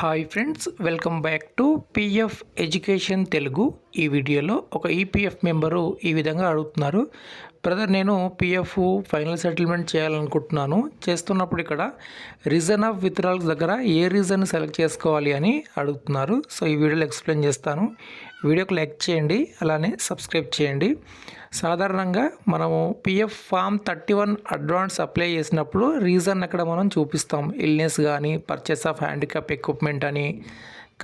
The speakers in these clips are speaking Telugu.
Hi friends welcome back to PF education Telugu ఈ వీడియోలో ఒక ఈపీఎఫ్ మెంబరు ఈ విధంగా అడుగుతున్నారు. బ్రదర్ నేను పిఎఫ్ ఫైనల్ సెటిల్మెంట్ చేయాలనుకుంటున్నాను. చేస్తున్నప్పుడు ఇక్కడ రీజన్ ఆఫ్ విత్డ్రాల్స్ దగ్గర ఏ రీజన్ సెలెక్ట్ చేసుకోవాలి అని అడుగుతున్నారు. సో ఈ వీడియోలో ఎక్స్ప్లెయిన్ చేస్తాను. వీడియోకి లైక్ చేయండి అలానే సబ్స్క్రైబ్ చేయండి. సాధారణంగా మనము PF form thirty one advance apply చేసినప్పుడు రీజన్ అక్కడ మనం చూపిస్తాం. ఇల్నెస్ కానీ పర్చేస్ ఆఫ్ హ్యాండిక్యాప్ ఎక్విప్మెంట్ అని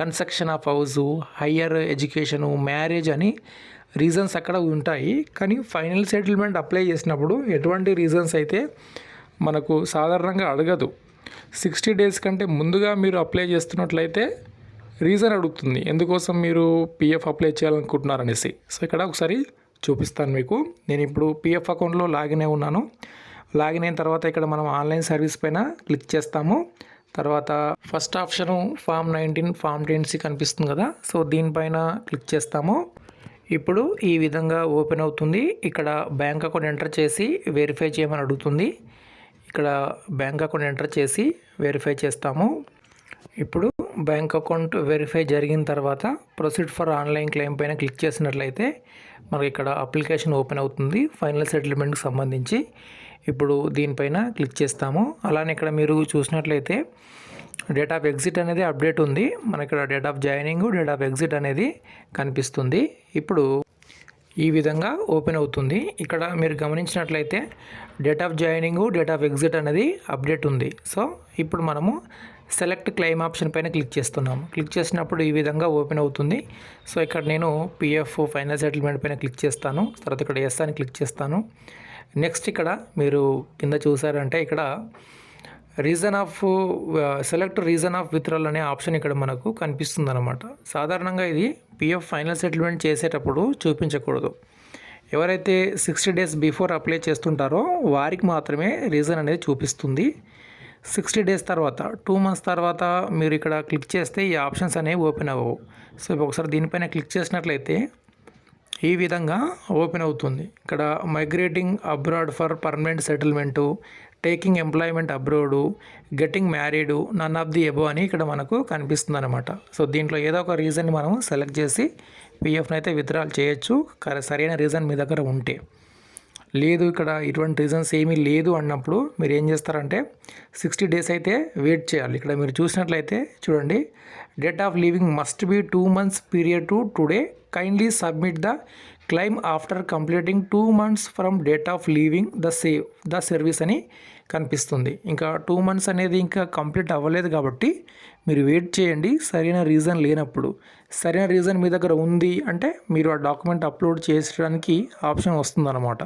construction of house higher education marriage అని రీజన్స్ అక్కడ ఉంటాయి. కానీ ఫైనల్ సెటిల్మెంట్ అప్లై చేసినప్పుడు ఎటువంటి రీజన్స్ అయితే మనకు సాధారణంగా అడగదు. సిక్స్టీ డేస్ కంటే ముందుగా మీరు అప్లై చేస్తున్నట్లయితే రీజన్ అడుగుతుంది. ఎందుకోసం మీరు పిఎఫ్ అప్లై చేయాలనుకుంటున్నారనేసి. సో ఇక్కడ ఒకసారి చూపిస్తాను మీకు. నేను ఇప్పుడు పిఎఫ్ అకౌంట్లో లాగిన్ అయి ఉన్నాను. లాగిన్ అయిన తర్వాత ఇక్కడ మనం ఆన్లైన్ సర్వీస్ పైన క్లిక్ చేస్తాము. తర్వాత first option form nineteen form ten C కనిపిస్తుంది కదా. సో దీనిపైన క్లిక్ చేస్తాము. ఇప్పుడు ఈ విధంగా ఓపెన్ అవుతుంది. ఇక్కడ బ్యాంక్ అకౌంట్ ఎంటర్ చేసి వెరిఫై చేయమని అడుగుతుంది. ఇక్కడ బ్యాంక్ అకౌంట్ ఎంటర్ చేసి వెరిఫై చేస్తాము. ఇప్పుడు బ్యాంక్ అకౌంట్ వెరిఫై జరిగిన తర్వాత ప్రొసీడ్ ఫర్ ఆన్లైన్ క్లెయిమ్ పైన క్లిక్ చేసినట్లయితే మనకి ఇక్కడ అప్లికేషన్ ఓపెన్ అవుతుంది ఫైనల్ సెటిల్మెంట్కి సంబంధించి. ఇప్పుడు దీనిపైన క్లిక్ చేస్తాము. అలానే ఇక్కడ మీరు చూసినట్లయితే డేట్ ఆఫ్ ఎగ్జిట్ అనేది అప్డేట్ ఉంది. మనకి ఇక్కడ date of joining date of exit అనేది కనిపిస్తుంది. ఇప్పుడు ఈ విధంగా ఓపెన్ అవుతుంది. ఇక్కడ మీరు గమనించినట్లయితే date of joining date of exit అనేది అప్డేట్ ఉంది. సో ఇప్పుడు మనము సెలెక్ట్ క్లెయిమ్ ఆప్షన్ పైన క్లిక్ చేస్తున్నాము. క్లిక్ చేసినప్పుడు ఈ విధంగా ఓపెన్ అవుతుంది. సో ఇక్కడ నేను పిఎఫ్ ఫైనల్ సెటిల్మెంట్ పైన క్లిక్ చేస్తాను. తర్వాత ఇక్కడ ఎస్ అని క్లిక్ చేస్తాను. నెక్స్ట్ ఇక్కడ మీరు కింద చూసారంటే ఇక్కడ reason of select reason of withdrawal అనే ఆప్షన్ ఇక్కడ మనకు కనిపిస్తుంది అనమాట సాధారణంగా ఇది పిఎఫ్ ఫైనల్ సెటిల్మెంట్ చేసేటప్పుడు చూపించకూడదు. ఎవరైతే సిక్స్టీ డేస్ బిఫోర్ అప్లై చేస్తుంటారో వారికి మాత్రమే రీజన్ అనేది చూపిస్తుంది. సిక్స్టీ డేస్ తర్వాత టూ మంత్స్ తర్వాత మీరు ఇక్కడ క్లిక్ చేస్తే ఈ ఆప్షన్స్ అనేవి ఓపెన్ అవ్వవు. సో ఒకసారి దీనిపైన క్లిక్ చేసినట్లయితే ఈ విధంగా ఓపెన్ అవుతుంది. ఇక్కడ migrating abroad for permanent settlement taking employment abroad getting married none of the above అని ఇక్కడ మనకు కనిపిస్తుంది అనమాట సో దీంట్లో ఏదో ఒక రీజన్ మనం సెలెక్ట్ చేసి పిఎఫ్ని అయితే విత్డ్రాల్ చేయొచ్చు. సరైన రీజన్ మీ దగ్గర ఉంటే. లేదు ఇక్కడ ఇటువంటి రీజన్స్ ఏమీ లేదు అన్నప్పుడు మీరు ఏం చేస్తారంటే సిక్స్టీ డేస్ అయితే వెయిట్ చేయాలి. ఇక్కడ మీరు చూసినట్లయితే చూడండి date of leaving must be two months period to today kindly submit the claim after completing two months from date of leaving the save the service అని కనిపిస్తుంది. ఇంకా టూ మంత్స్ అనేది ఇంకా కంప్లీట్ అవ్వలేదు కాబట్టి మీరు వెయిట్ చేయండి సరైన రీజన్ లేనప్పుడు. సరైన రీజన్ మీ దగ్గర ఉంది అంటే మీరు ఆ డాక్యుమెంట్ అప్లోడ్ చేసడానికి ఆప్షన్ వస్తుందన్నమాట.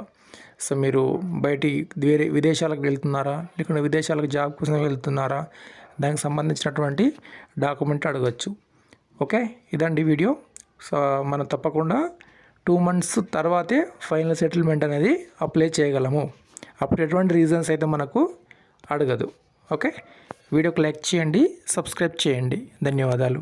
సో మీరు బయటి వేరే విదేశాలకు వెళ్తున్నారా లేకుంటే విదేశాలకు జాబ్ కోసం వెళ్తున్నారా దానికి సంబంధించినటువంటి డాక్యుమెంట్ అడగచ్చు. ఓకే? ఇదండి వీడియో. సో మనం తప్పకుండా టూ మంత్స్ తర్వాతే ఫైనల్ సెటిల్మెంట్ అనేది అప్లై చేయగలము. అప్పుడు ఎటువంటి రీజన్స్ అయితే మనకు అడగదు. ఓకే? వీడియోకి లైక్ చేయండి సబ్స్క్రైబ్ చేయండి. ధన్యవాదాలు.